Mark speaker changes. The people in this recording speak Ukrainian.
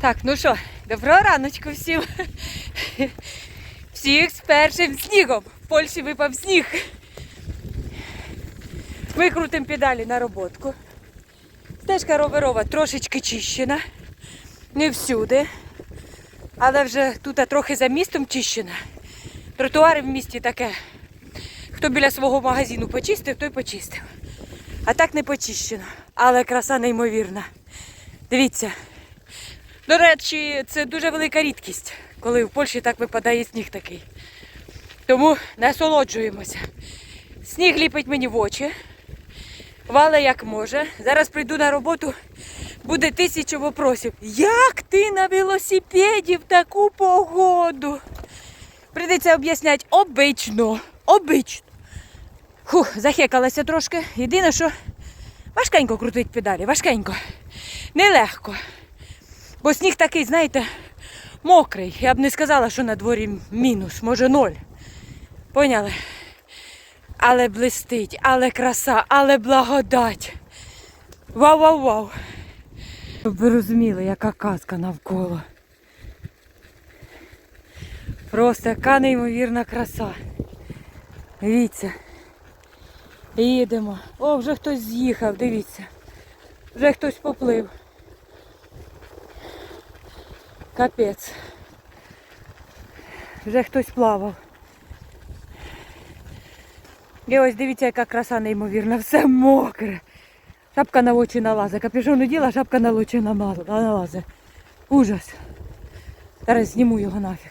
Speaker 1: Так, ну що, доброго раночку всім. Всіх з першим снігом. В Польщі випав сніг. Ми крутимо педалі на роботку. Стежка роверова трошечки чищена. Не всюди. Але вже тут трохи за містом чищена. Тротуари в місті таке. Хто біля свого магазину почистив, той почистив. А так не почищено. Але краса неймовірна. Дивіться. До речі, це дуже велика рідкість, коли в Польщі так випадає сніг такий. Тому насолоджуємося. Сніг ліпить мені в очі, вале як може. Зараз прийду на роботу, буде тисячу вопросів. Як ти на велосипеді в таку погоду? Прийдеться об'ясняти обично, обично. Фух, захекалася трошки. Єдине, що важкенько крутить педалі, важкенько. Нелегко. Бо сніг такий, знаєте, мокрий. Я б не сказала, що на дворі мінус, може ноль. Поняли? Але блистить, але краса, але благодать. Вау-вау-вау. Щоб ви розуміли, яка казка навколо. Просто яка неймовірна краса. Дивіться. Їдемо. О, вже хтось з'їхав, дивіться. Вже хтось поплив. Капець. Вже хтось плавав. І ось дивіться, яка краса неймовірна, все мокре. Шапка на очі налазить. Капюшон уділа, шапка на очі налазить. Ужас. Зараз зніму його нафіг.